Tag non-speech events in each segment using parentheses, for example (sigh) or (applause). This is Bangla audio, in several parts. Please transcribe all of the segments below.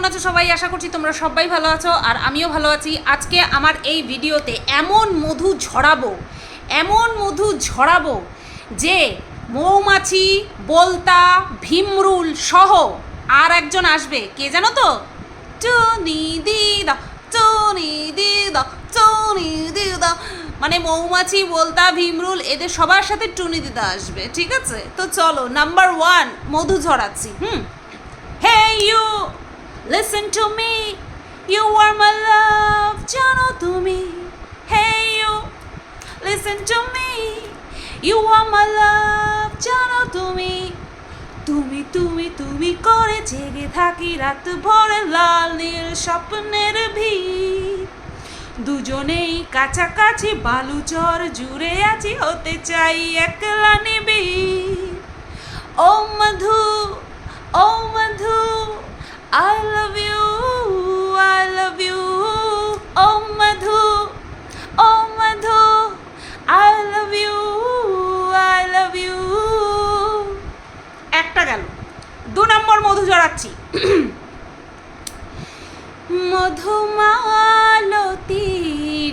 কেমন আছো সবাই? আশা করছি তোমরা সবাই ভালো আছো আর আমিও ভালো আছি। আজকে আমার এই ভিডিওতে এমন মধু ঝরাবো এমন মধু ঝরাবো যে মৌমাছি বলতা ভীমরুল সহ আর একজন আসবে। কে জানো তো? চুনি দিদা চুনি দিদা চুনি দিদা। মানে মৌমাছি বলতা ভীমরুল এদের সবার সাথে টুনি দিদা আসবে ঠিক আছে? তো চলো নাম্বার ওয়ান মধু ঝরাচ্ছি হুম? Hey you, listen to me. You are my love, জানো তুমি. Hey you, listen to me. You are my love, জানো তুমি. তুমি তুমি তুমি করে জেগে থাকি রাত ভরে লাল নীল স্বপ্নের ভিড় দুজনেই কাছাকাছি বালুচর জুড়ে আছি হতে চাই একলা নিবিড় ও মধু ও Madhu I love you I love you O Madhu O Madhu I love you I love you একটা গেল। দু নম্বর মধু জড়াচ্ছি। মধুমালতি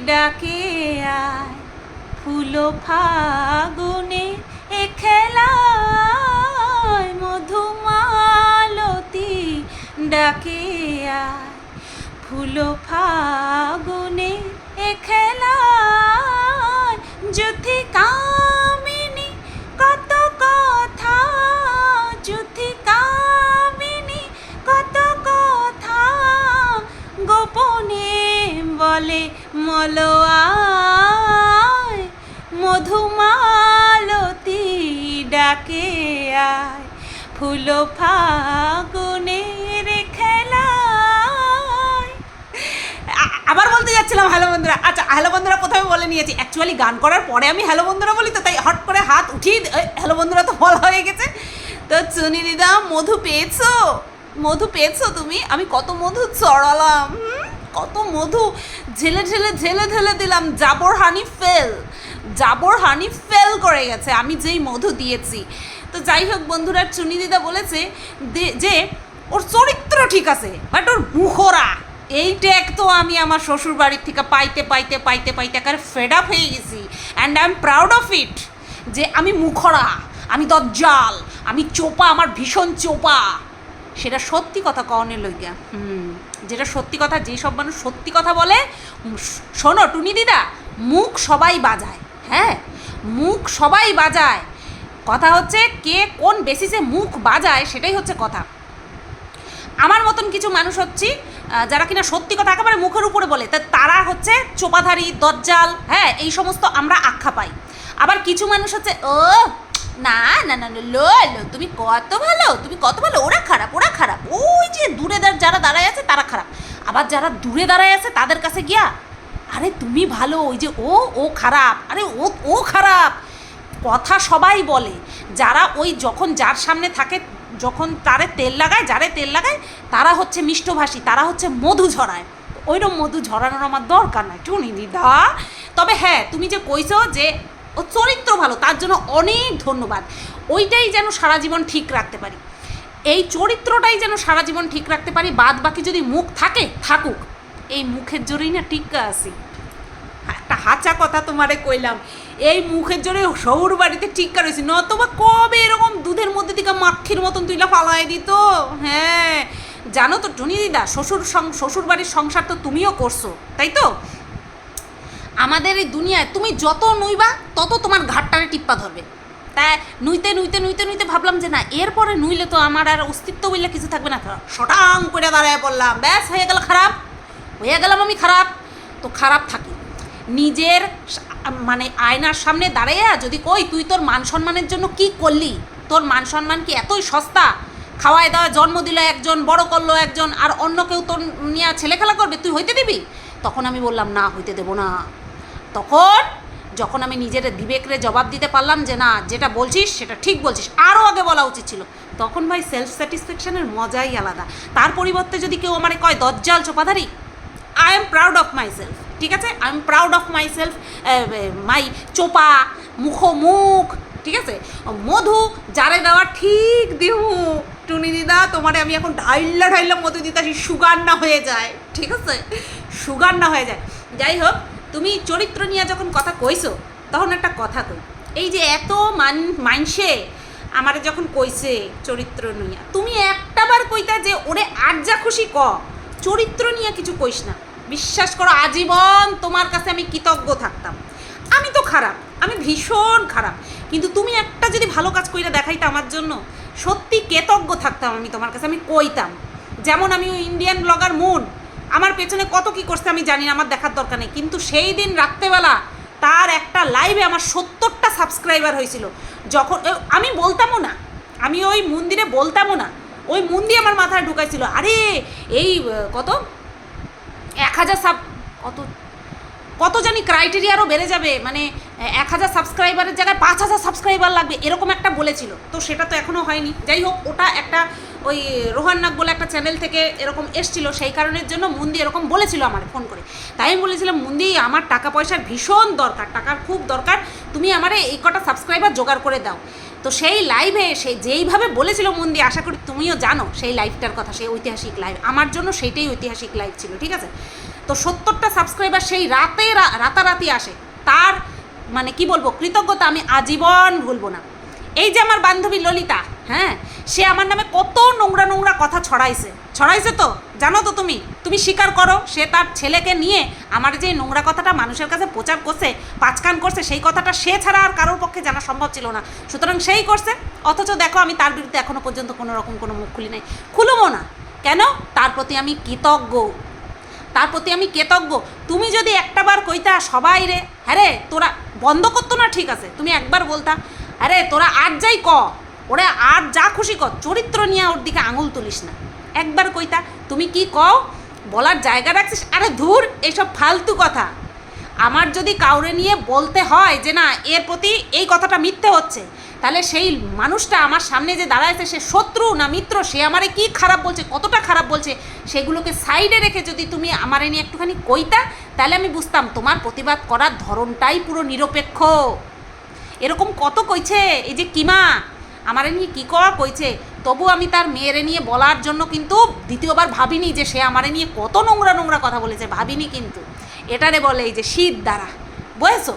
ডাকে আয়, ফুলো ফাগুনে এ খেলায় ডাকে আয় ফুলো ফাগুনে এ খেলায় যুথি কামিনী কত কথা, যুথি কামিনী কত কথা, গোপনে বলে মলোয়ায়, মধুমালতি ডাকে আয় ফুল ফাগুনের আবার বলতে যাচ্ছিলাম হ্যালো বন্ধুরা। আচ্ছা হ্যালো বন্ধুরা প্রথমে বলে নিয়েছি। অ্যাকচুয়ালি গান করার পরে আমি হ্যালো বন্ধুরা বলি তো, তাই হট করে হাত উঠিয়ে হ্যালো বন্ধুরা তো বলা হয়ে গেছে। তো চুনি দিদা, মধু পেয়েছ? মধু পেয়েছ তুমি? আমি কত মধু চড়ালাম কত মধু ঝেলে ঝেলে ঝেলে ঢেলে দিলাম। জাবর হানি ফেল জাবর হানি ফেল করে গেছে। আমি যেই মধু দিয়েছি। তো যাই হোক বন্ধুরা, চুনি দিদা বলেছে যে ওর চরিত্র ঠিক আছে, বাট ওর মুখরা এই ট্যাগ তো আমি আমার শ্বশুর বাড়ির থেকে পাইতে পাইতে পাইতে পাইতে একেবারে ফেড আপ হয়ে গেছি। And I am proud of it যে আমি মুখরা, আমি দজ্জাল, আমি চোপা, আমার ভীষণ চোপা। সেটা সত্যি কথা কনের লইগা হুম, যেটা সত্যি কথা যেসব মানুষ সত্যি কথা বলে শোনো টুনি দিদা, মুখ সবাই বাজায় হ্যাঁ? মুখ সবাই বাজায়। কথা হচ্ছে কে কোন বেসিসে মুখ বাজায় সেটাই হচ্ছে কথা। আমার মতন কিছু মানুষ হচ্ছি যারা কিনা সত্যি কথা একেবারে মুখের উপরে বলে। তা তারা হচ্ছে চোপাধারী দজ্জাল হ্যাঁ এই সমস্ত আমরা আখ্যা পাই। আবার কিছু মানুষ হচ্ছে ও না না না না, লো লো তুমি কত ভালো তুমি কত ভালো ওরা খারাপ ওরা খারাপ। ওই যে দূরে যারা দাঁড়ায় আছে তারা খারাপ। আবার যারা দূরে দাঁড়ায় আছে তাদের কাছে গিয়া আরে তুমি ভালো ওই যে ও ও খারাপ আরে ও ও খারাপ। কথা সবাই বলে। যারা ওই যখন যার সামনে থাকে যখন তারে তেল লাগায়, যারে তেল লাগায়, তারা হচ্ছে মিষ্টভাষী, তারা হচ্ছে মধু ঝরায়। ওইরকম মধু ঝরানোর আমার দরকার নাই। টুনি দিদা, তবে হ্যাঁ তুমি যে কইছো যে ও চরিত্র ভালো, তার জন্য অনেক ধন্যবাদ। ওইটাই যেন সারা জীবন ঠিক রাখতে পারি। এই চরিত্রটাই যেন সারা জীবন ঠিক রাখতে পারি বাদ বাকি যদি মুখ থাকে, থাকুক। এই মুখের জোরেই না টিক্কা আছি। একটা হাঁচা কথা তোমারে কইলাম। এই মুখের জোরে শহুর বাড়িতে টিক্কা রয়েছে নতবা কবে এরকম দুধের মধ্যে থেকে মাক্ষির মতন তুইলা ফালাই দিত? হ্যাঁ জানো তো টুনি দিদা, শ্বশুর শ্বশুর বাড়ির সংসার তো তুমিও করছ, তাই তো? আমাদের এই দুনিয়ায় তুমি যত নুইবা, তত তোমার ঘাটটারে টিপ্পা ধরবে। তাই নুইতে নুইতে নুইতে নুইতে ভাবলাম যে না, এরপরে নুইলে তো আমার আর অস্তিত্ব বললে কিছু থাকবে না। শটাং করে দাঁড়ায় পড়লাম। ব্যাস, হয়ে গেল খারাপ। হয়ে গেলাম আমি খারাপ। তো খারাপ থাকি নিজের মানে আয়নার সামনে দাঁড়াইয়া যদি কই, তুই তোর মান সম্মানের জন্য কি করলি? তোর মান সম্মান কি এতই সস্তা? খাওয়ায় দাওয়া জন্ম দিল একজন, বড় করল একজন, আর অন্য কেউ তোর নিয়ে ছেলে খেলা করবে? তুই হইতে দিবি? তখন আমি বললাম, না, হইতে দেবো না। তখন যখন আমি নিজের বিবেকরে জবাব দিতে পারলাম যে, না, যেটা বলছিস, সেটা ঠিক বলছিস। আরও আগে বলা উচিত ছিল। তখন ভাই সেলফ স্যাটিসফ্যাকশনের মজাই আলাদা। তার পরিবর্তে যদি কেউ আমারে কয়, দজ্জাল চোপাধারী I am proud of myself ঠিক আছে? I am proud of myself my চোপা, মুখোমুখ, ঠিক আছে? মধু, যারে দেওয়া ঠিক দিহু। টুনি দিদা, তোমারে আমি এখন ঢাইল্লা ঢাইল্লা মধু দিতাছি সুগার না হয়ে যায়, ঠিক আছে? সুগার না হয়ে যায়। যাই হোক, তুমি চরিত্র নিয়ে যখন কথা কইছো, তখন একটা কথা কই। এই যে এত মান মানসে আমারে যখন কইছে চরিত্র নিয়ে, তুমি একটাবার কইতা যে ওরে আর যা খুশি ক, চরিত্র নিয়ে কিছু কইস না। বিশ্বাস করো, আজীবন তোমার কাছে আমি কৃতজ্ঞ থাকতাম। আমি তো খারাপ, আমি ভীষণ খারাপ। কিন্তু তুমি একটা যদি ভালো কাজ কইরা দেখাইতে আমার জন্য, সত্যি কৃতজ্ঞ থাকতাম আমি তোমার কাছে, আমি কইতাম। যেমন আমি ওই ইন্ডিয়ান ব্লগার মুন আমার পেছনে কত কি করছে আমি জানি না, আমার দেখার দরকার নেই। কিন্তু সেই দিন রাত্রেবেলা তার একটা লাইভে আমার সত্তরটা সাবস্ক্রাইবার হয়েছিল। যখন আমি বলতামও না, আমি ওই মন্দিরে বলতামও না। ওই মন্দির আমার মাথায় ঢুকাইছিল, আরে, এই কত? এক হাজার সাব কত কত জানি ক্রাইটেরিয়া আরও বেড়ে যাবে। মানে এক হাজার সাবস্ক্রাইবারের জায়গায় পাঁচ হাজার সাবস্ক্রাইবার লাগবে, এরকম একটা বলেছিল। তো সেটা তো এখনও হয়নি। যাই হোক, ওটা একটা ওই রোহান নাগ বলে একটা চ্যানেল থেকে এরকম এসছিল। সেই কারণের জন্য মুন্দি এরকম বলেছিল আমার ফোন করে। তাই আমি বলেছিলাম, মুন্দি, আমার টাকা পয়সার ভীষণ দরকার টাকার খুব দরকার। তুমি আমার এই কটা সাবস্ক্রাইবার জোগাড় করে দাও। তো সেই লাইভে সে যেইভাবে বলেছিল মন দিয়ে, আশা করি তুমিও জানো সেই লাইভটার কথা, সেই ঐতিহাসিক লাইভ আমার জন্য সেইটাই ঐতিহাসিক লাইভ ছিল, ঠিক আছে? তো সত্তরটা সাবস্ক্রাইবার সেই রাতে রাতারাতি আসে। তার মানে কি বলব, কৃতজ্ঞতা আমি আজীবন ভুলবো না। এই যে আমার বান্ধবী ললিতা হ্যাঁ? সে আমার নামে কত নোংরা নোংরা কথা ছড়াইছে। ছড়াইছে তো? জানো তো তুমি? তুমি স্বীকার করো, সে তার ছেলেকে নিয়ে আমার যে নোংরা কথাটা মানুষের কাছে প্রচার করছে, পাঁচকান করছে, সেই কথাটা সে ছাড়া আর কারোর পক্ষে জানা সম্ভব ছিল না। সুতরাং সেই করছে। অথচ দেখো, আমি তার বিরুদ্ধে এখনও পর্যন্ত কোনো রকম কোনো মুখ খুলি নাই। খুলবো না। কেন? তার প্রতি আমি কৃতজ্ঞ। তার প্রতি আমি কৃতজ্ঞ। তুমি যদি একটাবার কইতা, সবাই রে হ্যাঁ রে, তোরা বন্ধ করতো না? ঠিক আছে, তুমি একবার বলতা আরে তোরা আর যাই ক, ওরা আর যা খুশি কর, চরিত্র নিয়ে ওর দিকে আঙুল তুলিস না। একবার কইতা, তুমি কি কও? বলার জায়গা রাখছিস? আরে ধুর এইসব ফালতু কথা। আমার যদি কাউরে নিয়ে বলতে হয় যে না, এর প্রতি এই কথাটা মিথ্যে হচ্ছে, তাহলে সেই মানুষটা আমার সামনে যে দাঁড়াইছে, সে শত্রু না মিত্র? সে আমারে কি খারাপ বলছে, কতটা খারাপ বলছে? সেগুলোকে সাইডে রেখে যদি তুমি আমারে নিয়ে একটুখানি কইতা, তাহলে আমি বুঝতাম তোমার প্রতিবাদ করার ধরনটাই পুরো নিরপেক্ষ। এরকম কত কইছে? এই যে কিমা, আমারে নিয়ে কী কইছে? তবু আমি তার মেয়েরে নিয়ে বলার জন্য কিন্তু দ্বিতীয়বার ভাবিনি যে সে আমারে নিয়ে কত নোংরা নোংরা কথা বলেছে ভাবিনি কিন্তু। এটারে বলে এই যে শীত দ্বারা। বুঝেছ?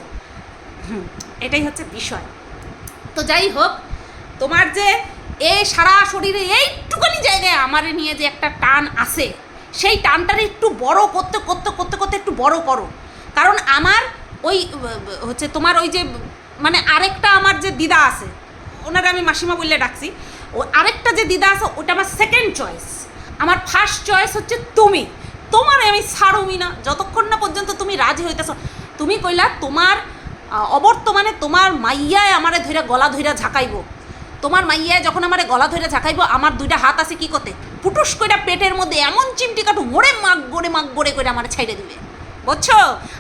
হুম, এটাই হচ্ছে বিষয়। তো যাই হোক তোমার যে এই সারা শরীরে এইটুখানি জায়গায় আমারে নিয়ে যে একটা টান আসে সেই টানটারে একটু বড় করতে করতে করতে করতে একটু বড় করো। কারণ আমার ওই হচ্ছে তোমার ওই যে মানে আরেকটা আমার যে দিদা আছে ওনারা আমি মাসিমা বললে ডাকছি ও আরেকটা যে দিদা আছে, ওটা আমার সেকেন্ড চয়েস আমার ফার্স্ট চয়েস হচ্ছে তুমি। তোমার আমি ছাড়ুমি না। যতক্ষণ না পর্যন্ত তুমি রাজি হইতেছ। তুমি কইলা তোমার অবর্তমানে তোমার মাইয়ায় আমারে ধইরা গলা ধইরা ঝাঁকাইব। তোমার মাইয়ায় যখন আমারে গলা ধইরা ঝাঁকাইব, আমার দুইটা হাত আছে কি করতে? পুটুস কইরা পেটের মধ্যে এমন চিমটি কাটু মোড়ে মাগ গড়ে মাগ গড়ে করে আমার ছাইড়ে দিবে। বুঝছ?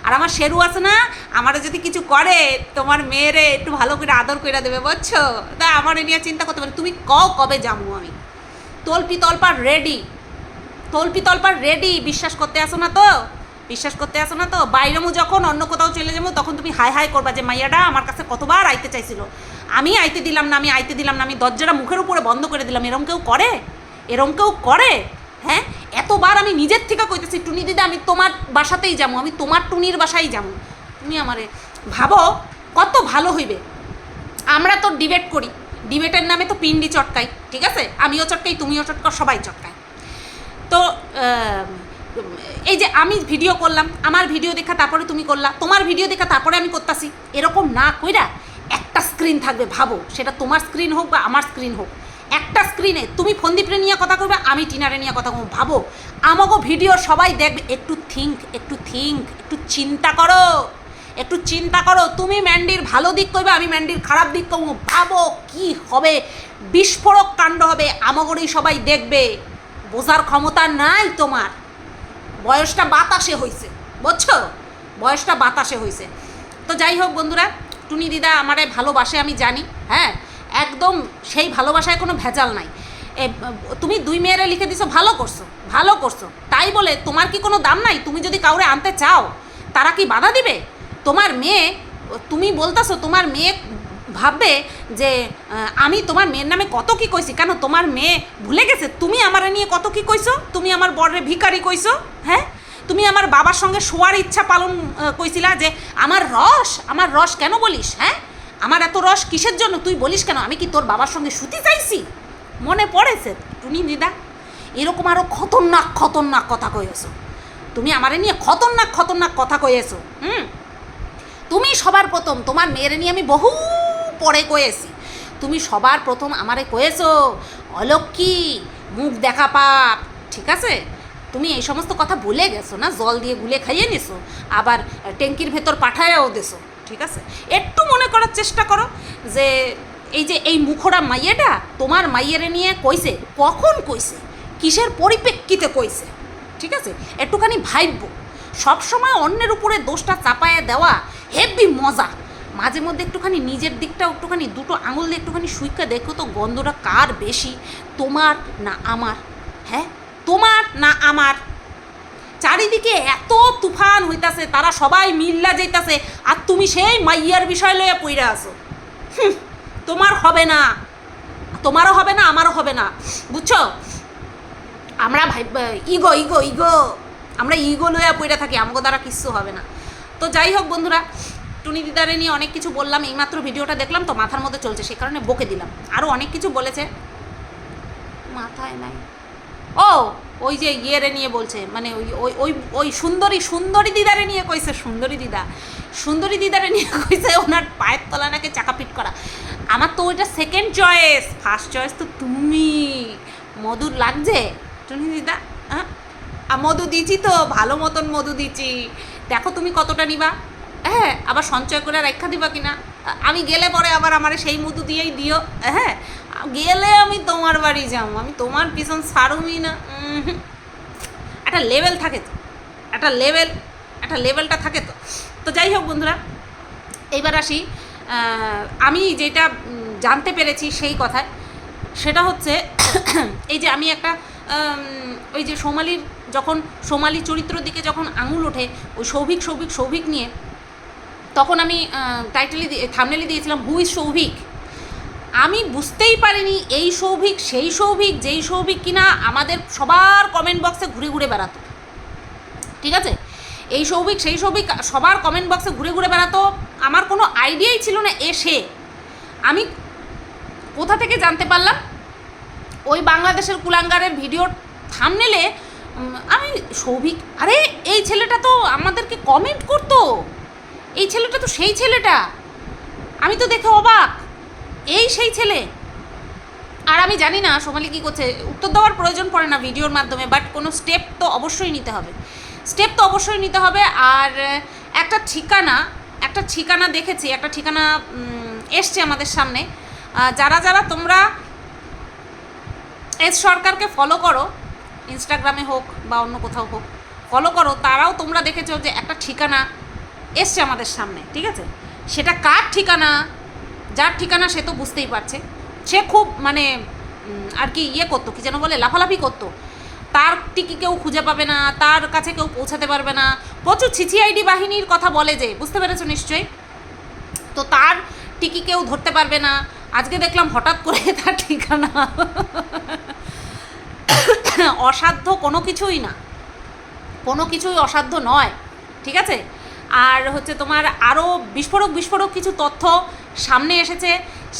আর আমার শেরু আছে না, আমারে যদি কিছু করে, তোমার মেয়েরে একটু ভালো করে আদর করে দেবে, বুঝছ? তা আমার এ নিয়ে চিন্তা করতে পারি, তুমি কও কবে যাব আমি? তলপি তলপার রেডি তলপি তলপার রেডি বিশ্বাস করতে আসো না তো? বিশ্বাস করতে আসো না তো? বাইরেমু যখন অন্য কোথাও চলে যাব, তখন তুমি হাই হাই করবা যে মাইয়াটা আমার কাছে কতবার আইতে চাইছিল। আমি আইতে দিলাম না, আমি আইতে দিলাম না, আমি দরজাটা মুখের উপরে বন্ধ করে দিলাম। এরম কেউ করে? এরম কেউ করে? হ্যাঁ? এতবার আমি নিজের থেকে কইতেছি, টুনি দিদি, আমি তোমার বাসাতেই যাব, আমি তোমার টুনির বাসায় যাব। তুমি আমারে ভাবো, কত ভালো হইবে। আমরা তো ডিবেট করি ডিবেটের নামে তো পিন্ডি চটকাই, ঠিক আছে? আমিও চটকাই, তুমিও চটকাও, সবাই চটকায়। তো এই যে আমি ভিডিও করলাম, আমার ভিডিও দেখা তারপরে তুমি করলা, তোমার ভিডিও দেখা তারপরে আমি করতাছি। এরকম না কইরা একটা স্ক্রিন থাকবে, ভাবো। সেটা তোমার স্ক্রিন হোক বা আমার স্ক্রিন হোক। একটা স্ক্রিনে তুমি ফন্দীপরে নিয়ে কথা করবে আমি টিনারে নিয়ে কথা বলব ভাবো আমাকে ভিডিও সবাই দেখবে। একটু থিঙ্ক একটু থিঙ্ক একটু চিন্তা করো। একটু চিন্তা করো, তুমি ম্যান্ডির ভালো দিক করবে আমি ম্যান্ডির খারাপ দিক করব ভাবো কি হবে? বিস্ফোরক কাণ্ড হবে, আমাগরেই সবাই দেখবে। বোঝার ক্ষমতা নাই তোমার। বয়সটা বাতাসে হয়েছে বুঝছ? বয়সটা বাতাসে হয়েছে তো যাই হোক বন্ধুরা, টুনি দিদা আমারে ভালোবাসে, আমি জানি হ্যাঁ? একদম সেই ভালোবাসায় কোনো ভেজাল নাই। তুমি দুই মেয়েরা লিখে দিছো, ভালো করছ ভালো করছ। তাই বলে তোমার কি কোনো দাম নাই? তুমি যদি কাউরে আনতে চাও, তারা কি বাধা দিবে? তোমার মেয়ে, তুমি বলতাছো, তোমার মেয়ে ভাববে যে আমি তোমার মেয়ের নামে কত কি কইছি? কেন তোমার মেয়ে ভুলে গেছে? তুমি আমার নিয়ে কত কি কইছো? তুমি আমার বরের ভিকারি কইছো? হ্যাঁ? তুমি আমার বাবার সঙ্গে শোয়ার ইচ্ছা পালন কইছিলা যে, আমার রস আমার রস কেন বলিস? হ্যাঁ? আমার এত রস কিসের জন্য? তুই বলিস কেন? আমি কি তোর বাবার সঙ্গে শুতে চাইছি? মনে পড়েছে? টুনি দিদা এরকম আরও খতরনাক খতরনাক কথা কয়েছো তুমি আমারে নিয়ে খতরনাক খতরনাক কথা কয়েছো হুম? তুমি সবার প্রথম, তোমার মেয়ের নিয়ে আমি বহু পরে কয়েছি তুমি সবার প্রথম আমারে কয়েছো অলক্ষী মুখ দেখা পাপ, ঠিক আছে? তুমি এই সমস্ত কথা ভুলে গেছো না? জল দিয়ে গুলে খাইয়ে নিছো, আবার ট্যাঙ্কির ভেতর পাঠায়ও দেছো। ঠিক আছে? একটু মনে করার চেষ্টা করো যে এই যে এই মুখরা মাইয়েটা তোমার মাইয়েরে নিয়ে কইছে, কখন কইছে, কিসের পরিপ্রেক্ষিতে কইছে, ঠিক আছে? একটুখানি ভাইব্য। সবসময় অন্যের উপরে দোষটা চাপায় দেওয়া হেভি মজা। মাঝে মধ্যে একটুখানি নিজের দিকটা একটুখানি দুটো আঙুল দিয়ে একটুখানি সুইকা দেখো তো গন্ধটা কার বেশি? তোমার না আমার হ্যাঁ? তোমার না আমার চারিদিকে এত তুফান হইতাছে, তারা সবাই মিল্লা যাইতাছে, আর তুমি সেই মাইয়ার বিষয় লইয়া পইরা আছো। তোমার হবে না, তোমারও হবে না, আমারও হবে না, বুঝছ? আমরা ভাই, ইগো ইগো ইগো, আমরা ইগো লইয়া পইরা থাকি আমাকে দ্বারা কিচ্ছু হবে না। তো যাই হোক বন্ধুরা, টুনি দিদারে নিয়ে অনেক কিছু বললাম, এইমাত্র ভিডিওটা দেখলাম, তো মাথার মধ্যে চলছে সেই কারণে বকে দিলাম। আরও অনেক কিছু বলেছে। মাথায় নাই। ও! ওই যে ইয়েরে নিয়ে বলছে মানে ওই ওই ওই ওই সুন্দরী সুন্দরী দিদারে নিয়ে কইছে, সুন্দরী দিদা, সুন্দরী দিদারে নিয়ে (laughs) কইছে ওনার পায়ের তলা নাকি চাকাপিট করা। আমার তো ওইটা সেকেন্ড চয়েস ফার্স্ট চয়েস তো তুমি। মধুর লাগছে? টুনি দিদা হ্যাঁ? মধু দিছি তো, ভালো মতন মধু দিছি দেখো তুমি কতটা নিবা। হ্যাঁ আবার সঞ্চয় করে রেখা দিবা কিনা? আমি গেলে পরে আবার আমার সেই মধু দিয়েই দিও। হ্যাঁ গেলে আমি তোমার বাড়ি যাব। আমি তোমার পিছন ছাড়ুমি না। একটা লেভেল থাকে তো। একটা লেভেল একটা লেভেলটা থাকে তো। তো যাই হোক বন্ধুরা এইবার আসি। আমি যেটা জানতে পেরেছি সেই কথায়, সেটা হচ্ছে এই যে আমি একটা ওই যে সোমালির, যখন সোমালি চরিত্র দিকে যখন আঙুল ওঠে, ওই সৌভিক সৌভিক সৌভিক নিয়ে তখন আমি টাইটেলি থামনেলি দিয়েছিলাম হু ইজ সৌভিক আমি বুঝতেই পারিনি এই সৌভিক সেই সৌভিক যেই সৌভিক কিনা আমাদের সবার কমেন্ট বক্সে ঘুরে ঘুরে বেড়াতো। ঠিক আছে? এই সৌভিক সেই সৌভিক সবার কমেন্ট বক্সে ঘুরে ঘুরে বেড়াতো, আমার কোনো আইডিয়াই ছিল না এসে আমি কোথা থেকে জানতে পারলাম? ওই বাংলাদেশের কুলাঙ্গারের ভিডিওর থামনেলে আমি সৌভিক আরে এই ছেলেটা তো আমাদেরকে কমেন্ট করতো। এই ছেলেটা তো সেই ছেলেটা। আমি তো দেখে অবাক। এই সেই ছেলে। আর আমি জানি না সোমালি কী করছে। উত্তর দেওয়ার প্রয়োজন পড়ে না ভিডিওর মাধ্যমে বাট কোনো স্টেপ তো অবশ্যই নিতে হবে। স্টেপ তো অবশ্যই নিতে হবে। আর একটা ঠিকানা একটা ঠিকানা দেখেছি, একটা ঠিকানা এসছে আমাদের সামনে। যারা যারা তোমরা এস সরকারকে ফলো করো ইনস্টাগ্রামে হোক বা অন্য কোথাও হোক ফলো করো, তারাও তোমরা দেখেছ যে একটা ঠিকানা এসছে আমাদের সামনে, ঠিক আছে? সেটা কার ঠিকানা, যার ঠিকানা সে তো বুঝতেই পারছে। সে খুব মানে আর কি ইয়ে করতো, কি যেন বলে, লাফালাফি করতো। তার টিকি কেউ খুঁজে পাবে না, তার কাছে কেউ পৌঁছাতে পারবে না। প্রচুর ছিছিআইডি বাহিনীর কথা বলে যে, বুঝতে পেরেছ নিশ্চয়ই? তো তার টিকি কেউ ধরতে পারবে না। আজকে দেখলাম হঠাৎ করে (laughs) তার ঠিকানা। অসাধ্য কোনো কিছুই না। কোনো কিছুই অসাধ্য নয়, ঠিক আছে? আর হচ্ছে তোমার আরও বিস্ফোরক বিস্ফোরক কিছু তথ্য সামনে এসেছে,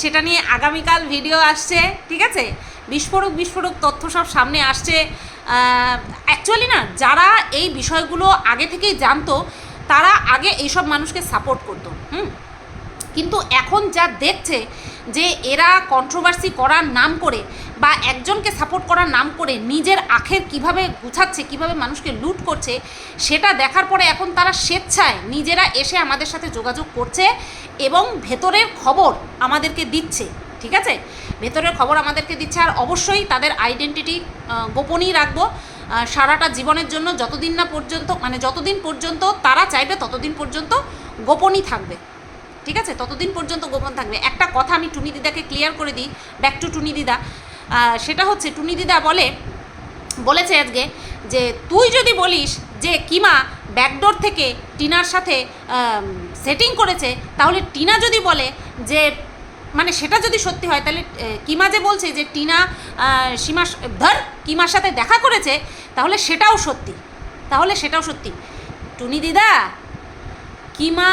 সেটা নিয়ে আগামীকাল ভিডিও আসছে, ঠিক আছে? বিস্ফোরক বিস্ফোরক তথ্য সব সামনে আসছে। অ্যাকচুয়ালি না, যারা এই বিষয়গুলো আগে থেকেই জানতো, তারা আগে এইসব মানুষকে সাপোর্ট করতো, হুম? কিন্তু এখন যা দেখছে যে এরা কন্ট্রোভার্সি করার নাম করে বা একজনকে সাপোর্ট করার নাম করে নিজের আখের কীভাবে গুছাচ্ছে, কীভাবে মানুষকে লুট করছে, সেটা দেখার পরে এখন তারা স্বেচ্ছায় নিজেরা এসে আমাদের সাথে যোগাযোগ করছে এবং ভেতরের খবর আমাদেরকে দিচ্ছে, ঠিক আছে? ভেতরের খবর আমাদেরকে দিচ্ছে আর অবশ্যই তাদের আইডেন্টিটি গোপনই রাখব। সারাটা জীবনের জন্য যতদিন না পর্যন্ত মানে যতদিন পর্যন্ত তারা চাইবে ততদিন পর্যন্ত গোপনই থাকবে, ঠিক আছে? ততদিন পর্যন্ত গোপন থাকবে। একটা কথা আমি টুনি দিদাকে ক্লিয়ার করে দিই ব্যাক টু টুনি দিদা। সেটা হচ্ছে টুনি দিদা বলে, বলেছে আজকে যে, তুই যদি বলিস যে কিমা ব্যাকডোর থেকে টিনার সাথে সেটিং করেছে, তাহলে টিনা যদি বলে যে মানে সেটা যদি সত্যি হয়, তাহলে কিমা যে বলছে যে টিনা সীমা ধর, কিমার সাথে দেখা করেছে, তাহলে সেটাও সত্যি। তাহলে সেটাও সত্যি। টুনি দিদা, কিমা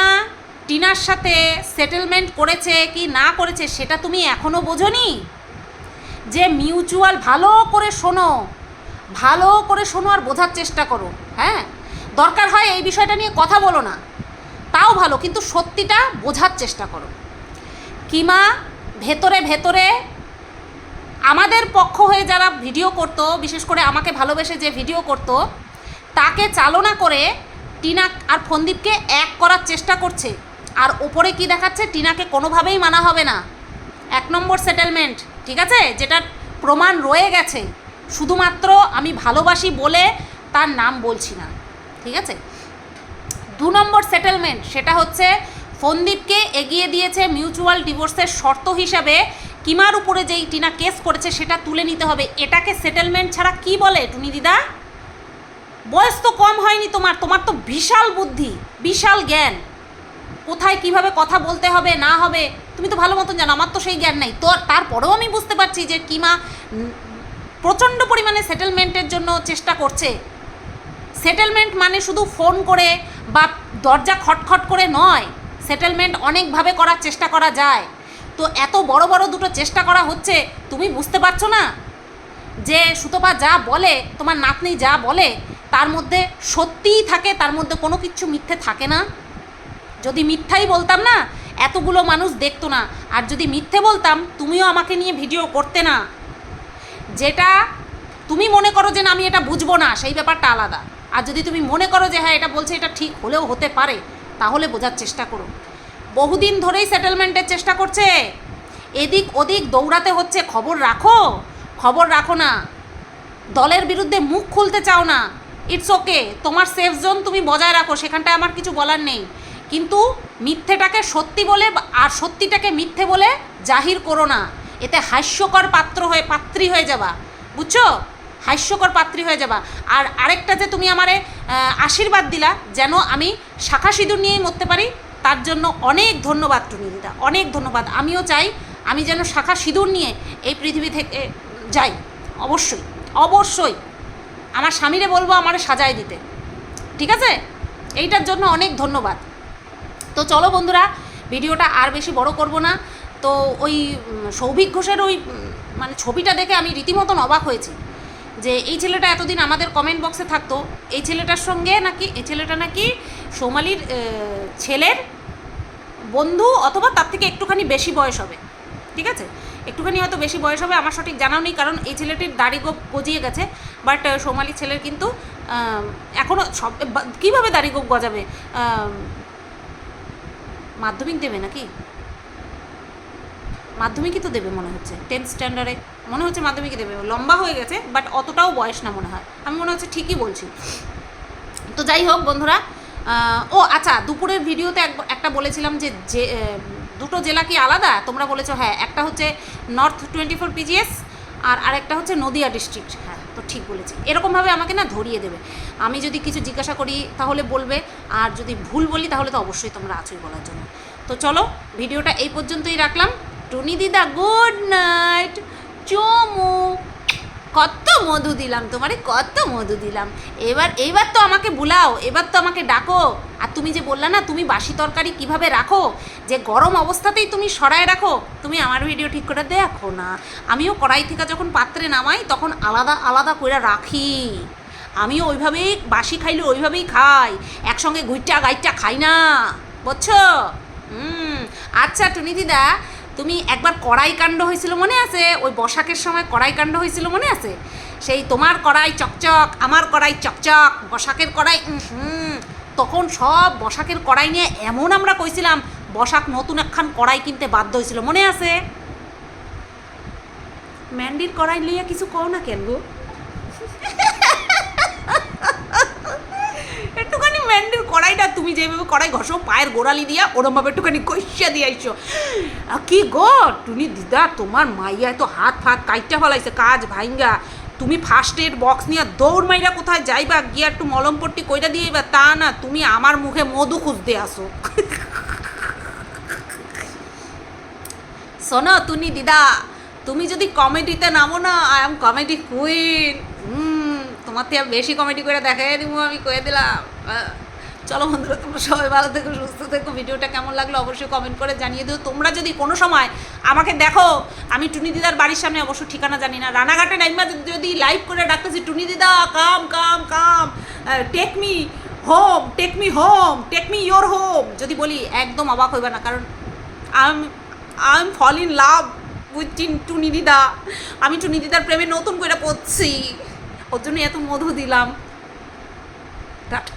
টিনার সাথে সেটেলমেন্ট করেছে কি না করেছে, সেটা তুমি এখনও বোঝনি? যে মিউচুয়াল ভালো করে শোনো, ভালো করে শোনো আর বোঝার চেষ্টা করো হ্যাঁ? দরকার হয় এই বিষয়টা নিয়ে কথা বলো না, তাও ভালো, কিন্তু সত্যিটা বোঝার চেষ্টা করো। কিমা, ভেতরে ভেতরে আমাদের পক্ষ হয়ে যারা ভিডিও করতো, বিশেষ করে আমাকে ভালোবেসে যে ভিডিও করতো, তাকে চালনা করে টিনা আর ফন্দীপকে এক করার চেষ্টা করছে। আর ওপরে কি দেখাচ্ছে, টিনাকে কোনোভাবেই মানা হবে না। এক নম্বর সেটেলমেন্ট ঠিক আছে? যেটার প্রমাণ রয়ে গেছে। শুধুমাত্র আমি ভালোবাসি বলে তার নাম বলছি না। ঠিক আছে? দু নম্বর সেটেলমেন্ট সেটা হচ্ছে, ফন্দীপকে এগিয়ে দিয়েছে মিউচুয়াল ডিভোর্সের শর্ত হিসাবে। কিমার উপরে যেই টিনা কেস করেছে সেটা তুলে নিতে হবে। এটাকে সেটেলমেন্ট ছাড়া কি বলে, টুনি দিদা? বয়স তো কম হয়নি তোমার। তোমার তো বিশাল বুদ্ধি, বিশাল জ্ঞান। কোথায় কীভাবে কথা বলতে হবে, না হবে, তুমি তো ভালো মতন জানো, আমার তো সেই জ্ঞান নাই। তো তারপরেও আমি বুঝতে পারছি যে কিমা প্রচণ্ড পরিমাণে সেটেলমেন্টের জন্য চেষ্টা করছে। সেটেলমেন্ট মানে শুধু ফোন করে বা দরজা খটখট করে নয় সেটেলমেন্ট অনেকভাবে করার চেষ্টা করা যায়। তো এত বড় বড় দুটো চেষ্টা করা হচ্ছে, তুমি বুঝতে পারছ না? যে সুতপা যা বলে, তোমার নাতনি যা বলে, তার মধ্যে সত্যিই থাকে, তার মধ্যে কোনো কিছু মিথ্যে থাকে না। যদি মিথ্যাই বলতাম না, এতগুলো মানুষ দেখতো না। আর যদি মিথ্যে বলতাম, তুমিও আমাকে নিয়ে ভিডিও করতে না। যেটা তুমি মনে করো যে না, আমি এটা বুঝব না, সেই ব্যাপারটা আলাদা। আর যদি তুমি মনে করো যে হ্যাঁ এটা বলছে, এটা ঠিক হলেও হতে পারে, তাহলে বোঝার চেষ্টা করো। বহুদিন ধরেই সেটেলমেন্টের চেষ্টা করছে। এদিক ওদিক দৌড়াতে হচ্ছে, খবর রাখো? খবর রাখো না। দলের বিরুদ্ধে মুখ খুলতে চাও না। ইটস ওকে তোমার সেফ জোন তুমি বজায় রাখো, সেখানটায় আমার কিছু বলার নেই। কিন্তু মিথ্যেটাকে সত্যি বলে আর সত্যিটাকে মিথ্যে বলে জাহির করো না। এতে হাস্যকর পাত্র হয়ে, পাত্রী হয়ে যাবা। বুঝছ? হাস্যকর পাত্রী হয়ে যাবা। আর আরেকটা যে তুমি আমারে আশীর্বাদ দিলা, যেন আমি শাখা সিঁদুর নিয়েই মরতে পারি, তার জন্য অনেক ধন্যবাদ টুনি দিদা অনেক ধন্যবাদ। আমিও চাই আমি যেন শাখা সিঁদুর নিয়ে এই পৃথিবী থেকে যাই। অবশ্যই অবশ্যই। আমার স্বামীরে বলব আমারে সাজায় দিতে। ঠিক আছে? এইটার জন্য অনেক ধন্যবাদ। তো চলো বন্ধুরা, ভিডিওটা আর বেশি বড় করব না। তো ওই সৌভিক ঘোষের ওই মানে ছবিটা দেখে আমি রীতিমতন অবাক হয়েছি যে এই ছেলেটা এতদিন আমাদের কমেন্ট বক্সে থাকতো। এই ছেলেটার সঙ্গে নাকি, এই ছেলেটা নাকি সোমালির ছেলের বন্ধু অথবা তার থেকে একটুখানি বেশি বয়স হবে। ঠিক আছে? একটুখানি হয়তো বেশি বয়স হবে, আমার সঠিক জানাও নেই, কারণ এই ছেলেটির দাড়ি গোপ গজিয়ে গেছে। বাট সোমালি ছেলের কিন্তু এখনও সব কীভাবে দাড়ি গোপ গজাবে? মাধ্যমিক দেবে নাকি? মাধ্যমিকই তো দেবে মনে হচ্ছে টেন্থ স্ট্যান্ডার্ডে মনে হচ্ছে মাধ্যমিকই দেবে, লম্বা হয়ে গেছে বাট অতটাও বয়স না মনে হয়। আমি মনে হচ্ছে ঠিকই বলছি। তো যাই হোক বন্ধুরা ও আচ্ছা দুপুরের ভিডিওতে এক একটা বলেছিলাম যে যে দুটো জেলা কি আলাদা? তোমরা বলেছ হ্যাঁ একটা হচ্ছে নর্থ টোয়েন্টি ফোর পিজিএস আর আরেকটা হচ্ছে নদিয়া ডিস্ট্রিক্ট হ্যাঁ তো ঠিক বলেছি। এরকমভাবে আমাকে না ধরিয়ে দেবে। আমি যদি কিছু জিজ্ঞাসা করি, তাহলে বলবে। আর যদি ভুল বলি, তাহলে তো অবশ্যই তোমরা আছোই বলার জন্য। তো চলো, ভিডিওটা এই পর্যন্তই রাখলাম। টুনি দিদা, গুড নাইট। চমু। কত মধু দিলাম তোমারে, কত মধু দিলাম। এবার এইবার তো আমাকে বুলাও, এবার তো আমাকে ডাকো। আর তুমি যে বললা না, তুমি বাসি তরকারি কীভাবে রাখো? যে গরম অবস্থাতেই তুমি সরায় রাখো, তুমি আমার ভিডিও ঠিক করে দেখো না। আমিও কড়াই থেকে যখন পাত্রে নামাই, তখন আলাদা আলাদা করে রাখি। আমিও ওইভাবেই বাসি খাইলে ওইভাবেই খাই। একসঙ্গে গুইটা গাইটা খাই না। বুঝছ? হুম। আচ্ছা টুনি দিদা তুমি একবার কড়াই কাণ্ড হয়েছিল মনে আছে? ওই বসাকের সময় কড়াই কাণ্ড হয়েছিল মনে আছে? সেই তোমার কড়াই চকচক, আমার কড়াই চকচক, বসাকের কড়াই হুম। তখন সব বসাকের কড়াই নিয়ে এমন আমরা কইছিলাম, বসাক নতুন একখান কড়াই কিনতে বাধ্য হয়েছিল, মনে আছে? ম্যান্ডির কড়াই লইয়া কিছু কও না কেন গো একটুখানি ম্যান্ডির কড়াইটা তুমি যেভাবে কড়াই ঘষো, পায়ের গোড়ালি দিয়া, ওরমভাবে একটুখানি কষিয়া দিয়ে আইছো কি গো? টুনি দিদা, তোমার মাইয়া তো হাত ফাত কাইটা ফলাইছে, কাজ ভাইঙ্গা। তুমি ফার্স্ট এড বক্স নিয়ে দৌড় মাইরা কোথায় যাইবা? গিয়া একটু মলম পট্টি কইরা দিয়ে বা তা না, তুমি আমার মুখে মধু খুঁজতে আসো। শোনো তুনি দিদা, তুমি যদি কমেডিতে নামো না আই এম কমেডি কুইন হুম, তোমার থেকে বেশি কমেডি করে দেখাই দিব, আমি কয়ে দিলাম। চলো বন্ধুরা, তোমরা সবাই ভালো থেকো, সুস্থ থেকো। ভিডিওটা কেমন লাগল অবশ্যই কমেন্ট করে জানিয়ে দিও। তোমরা যদি কোনো সময় আমাকে দেখো, আমি টুনি দিদার বাড়ির সামনে অবশ্য ঠিকানা জানি না। রানাঘাটে নাইমা যদি লাইভ করে ডাকতেছি, টুনি দিদা come come come take me home take me home take me your home যদি বলি, একদম অবাক হইবে না। কারণ I am I am fall in love with Tuni দিদা। আমি টুনি দিদার প্রেমে নতুন করে পড়ছি। ওর জন্য এত মধু দিলাম। টাটা